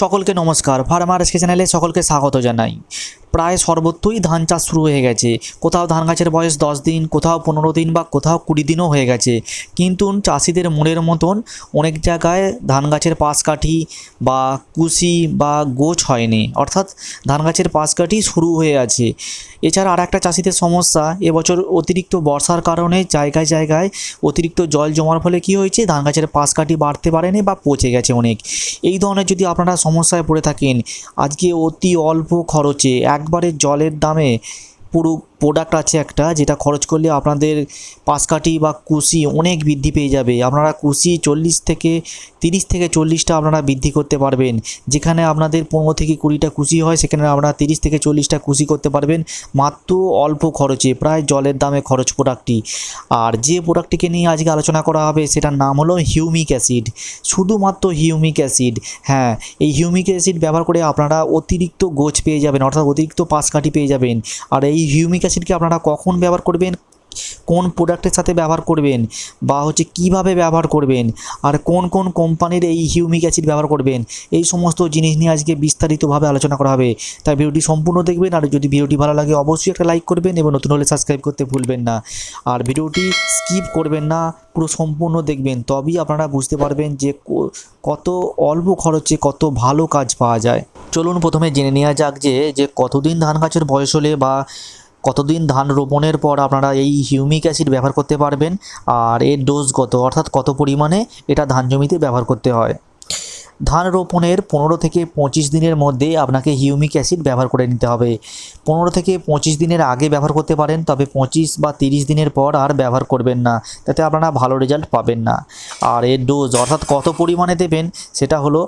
সকলকে নমস্কার। Farmer SK চ্যানেলে সকলকে স্বাগত জানাই। প্রায় সর্বত্রই ধান চাষ শুরু হয়ে গেছে। কোথাও ধান গাছের বয়স দশ দিন, কোথাও পনেরো দিন বা কোথাও কুড়ি দিনও হয়ে গেছে। কিন্তু চাষিদের মনের মতন অনেক জায়গায় ধান গাছের পাশ কাঠি বা কুশি বা গোছ হয়নি। অর্থাৎ ধান গাছের পাশ কাঠি শুরু হয়ে আছে। এছাড়া আর একটা চাষিদের সমস্যা, এবছর অতিরিক্ত বর্ষার কারণে জায়গায় জায়গায় অতিরিক্ত জল জমার ফলে কি হয়েছে? ধান গাছের পাশ কাঠি বাড়তে পারেনি বা পচে গেছে অনেক। এই ধরনের যদি আপনারা সমস্যায় পড়ে থাকেন, আজকে অতি অল্প খরচে একবারে জলের দামে পুরো প্রোডাক্ট আছে একটা, যেটা খরচ করলে আপনাদের পাশকাঠি বা কুশি অনেক বৃদ্ধি পেয়ে যাবে। আপনারা কুশি চল্লিশ থেকে তিরিশ থেকে চল্লিশটা আপনারা বৃদ্ধি করতে পারবেন। যেখানে আপনাদের পনেরো থেকে কুড়িটা কুশি হয়, সেখানে আপনারা তিরিশ থেকে চল্লিশটা কুশি করতে পারবেন, মাত্র অল্প খরচে, প্রায় জলের দামে খরচ প্রোডাক্টটি আর যে প্রোডাক্টটিকে নিয়ে আজকে আলোচনা করা হবে, সেটার নাম হলো হিউমিক অ্যাসিড। শুধুমাত্র হিউমিক অ্যাসিড হ্যাঁ এই হিউমিক অ্যাসিড ব্যবহার করে আপনারা অতিরিক্ত গোছ পেয়ে যাবেন, অর্থাৎ অতিরিক্ত পাশকাঠি পেয়ে যাবেন। আর এই হিউমিক অ্যাসিডকে আপনারা কখন ব্যবহার করবেন, কোন প্রোডাক্টের সাথে ব্যবহার করবেন, বা হচ্ছে কীভাবে ব্যবহার করবেন, আর কোন কোন কোম্পানির এই হিউমিক অ্যাসিড ব্যবহার করবেন, এই সমস্ত জিনিস নিয়ে আজকে বিস্তারিতভাবে আলোচনা করা হবে। তাই ভিডিওটি সম্পূর্ণ দেখবেন, আর যদি ভিডিওটি ভালো লাগে অবশ্যই একটা লাইক করবেন এবং নতুন হলে সাবস্ক্রাইব করতে ভুলবেন না। আর ভিডিওটি স্কিপ করবেন না, পুরো সম্পূর্ণ দেখবেন, তবেই আপনারা বুঝতে পারবেন যে কত অল্প খরচে কত ভালো কাজ পাওয়া যায়। চলুন প্রথমে জেনে নেওয়া যাক যে যে কতদিন ধান গাছের বয়স হলে বা কতদিন ধান রোপণের পর আপনারা এই হিউমিক অ্যাসিড ব্যবহার করতে পারবেন? আর এর ডোজ কত? অর্থাৎ কত পরিমাণে এটা ধান জমিতে ব্যবহার করতে হয়? ধান রোপণের পনেরো থেকে পঁচিশ দিনের মধ্যে আপনাকে হিউমিক অ্যাসিড ব্যবহার করে নিতে হবে। পনেরো থেকে পঁচিশ দিনের আগে ব্যবহার করতে পারেন, তবে পঁচিশ বা তিরিশ দিনের পর আর ব্যবহার করবেন না। তাতে আপনারা ভালো রেজাল্ট পাবেন না। আর এর ডোজ অর্থাৎ কত পরিমাণে দেবেন, সেটা হলো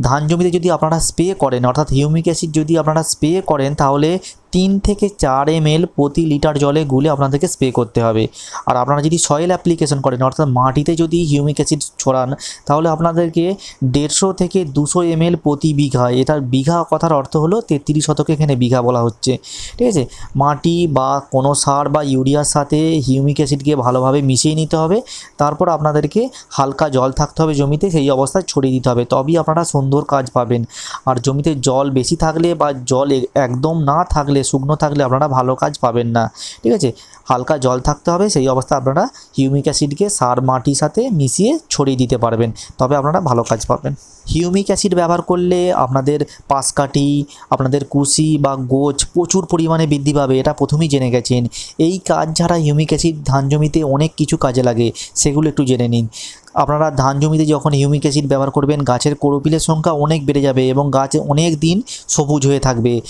ধান জমিতে যদি আপনারা স্প্রে করেন, অর্থাৎ হিউমিক অ্যাসিড যদি আপনারা স্প্রে করেন, তাহলে তিন থেকে চার এম প্রতি লিটার জলে গুলে আপনাদেরকে স্প্রে করতে হবে। আর আপনারা যদি সয়েল অ্যাপ্লিকেশন করেন, অর্থাৎ মাটিতে যদি হিউমিক অ্যাসিড ছড়ান, তাহলে আপনাদেরকে দেড়শো থেকে দুশো এম প্রতি বিঘা, এটার বিঘা কথার অর্থ হলো তেত্রিশ শতকে এখানে বিঘা বলা হচ্ছে। ঠিক আছে? মাটি বা কোনো সার বা ইউরিয়ার সাথে হিউমিক অ্যাসিডকে ভালোভাবে মিশিয়ে নিতে হবে। তারপর আপনাদেরকে হালকা জল থাকতে হবে জমিতে, সেই অবস্থায় ছড়িয়ে দিতে হবে। তবেই আপনারা সুন্দর কাজ পাবেন। আর জমিতে জল বেশি থাকলে বা জল একদম না থাকলে, শুকনো থাকলে আপনারা ভালো কাজ পাবেন না। ঠিক আছে? হালকা জল থাকতে হবে। সেই অবস্থায় আপনারা হিউমিক অ্যাসিডকে সার মাটির সাথে মিশিয়ে ছড়িয়ে দিতে পারবেন। তবে আপনারা ভালো কাজ পাবেন। হিউমিক অ্যাসিড ব্যবহার করলে আপনাদের পাশকাঠি, আপনাদের কুশি বা গোছ প্রচুর পরিমাণে বৃদ্ধি পাবে। এটা প্রথমেই জেনে গেছেন। এই কাজ ছাড়া হিউমিক অ্যাসিড ধান জমিতে অনেক কিছু কাজে লাগে। সেগুলো একটু জেনে নিন। আপনারা ধান জমিতে যখন হিউমিক অ্যাসিড ব্যবহার করবেন, গাছের কোরোপিলের সংখ্যা অনেক বেড়ে যাবে এবং গাছ অনেক দিন সবুজ হয়ে থাকবে।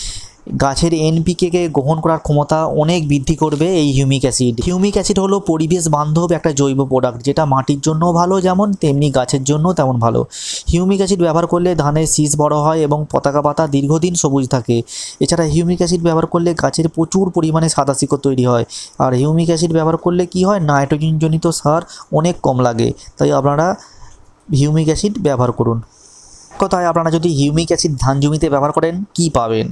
গাছের এনপিকে গ্রহণ করার ক্ষমতা অনেক বৃদ্ধি করবে এই হিউমিক অ্যাসিড হিউমিক অ্যাসিড হলো পরিবেশ বান্ধব একটা জৈব প্রোডাক্ট যেটা মাটির জন্য ভালো, যেমন তেমনি গাছের জন্য তেমন ভালো। হিউমিক অ্যাসিড ব্যবহার করলে ধানের শীষ বড় হয় এবং পতাকা পাতা দীর্ঘদিন সবুজ থাকে। এছাড়া হিউমিক অ্যাসিড ব্যবহার করলে গাছের প্রচুর পরিমাণে সাদা শিকড় তৈরি হয়। আর হিউমিক অ্যাসিড ব্যবহার করলে কি হয়? নাইট্রোজেনজনিত সার অনেক কম লাগে। তাই আপনারা হিউমিক অ্যাসিড ব্যবহার করুন। কথায় আপনারা যদি হিউমিক অ্যাসিড ধান জমিতে ব্যবহার করেন, কি পাবেন?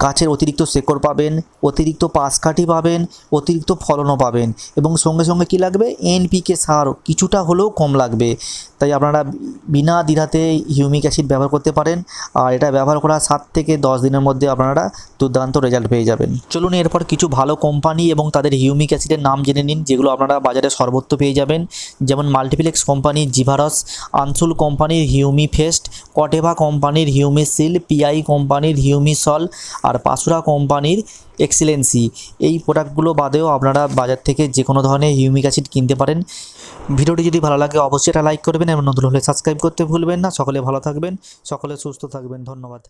গাছের অতিরিক্ত শেকড় পাবেন, অতিরিক্ত পাশকাঠি পাবেন, অতিরিক্ত ফলনও পাবেন। এবং সঙ্গে সঙ্গে কি লাগবে? এনপিকে সার কিছুটা হলেও কম লাগবে। তাই আপনারা বিনা দ্বিধাতে হিউমিক অ্যাসিড ব্যবহার করতে পারেন। আর এটা ব্যবহার করা সাত থেকে দশ দিনের মধ্যে আপনারা দুর্দান্ত রেজাল্ট পেয়ে যাবেন। চলুন এরপর কিছু ভালো কোম্পানি এবং তাদের হিউমিক অ্যাসিডের নাম জেনে নিন, যেগুলো আপনারা বাজারে সর্বত্র পেয়ে যাবেন। যেমন মাল্টিপ্লেক্স কোম্পানির জিভারস, আনসুল কোম্পানির হিউমি ফেস্ট, কটেভা কোম্পানির হিউমিসিল পিআই কোম্পানির হিউমিসল আর পাসুরা কোম্পানির এক্সিলেন্সি। এই প্রোডাক্টগুলো বাদেও আপনারা বাজার থেকে যে কোনো ধরনের হিউমিক অ্যাসিড কিনতে পারেন। ভিডিওটি যদি ভালো লাগে অবশ্যই এটা লাইক করবেন এবং নতুন হলে সাবস্ক্রাইব করতে ভুলবেন না। সকলে ভালো থাকবেন, সকলে সুস্থ থাকবেন। ধন্যবাদ।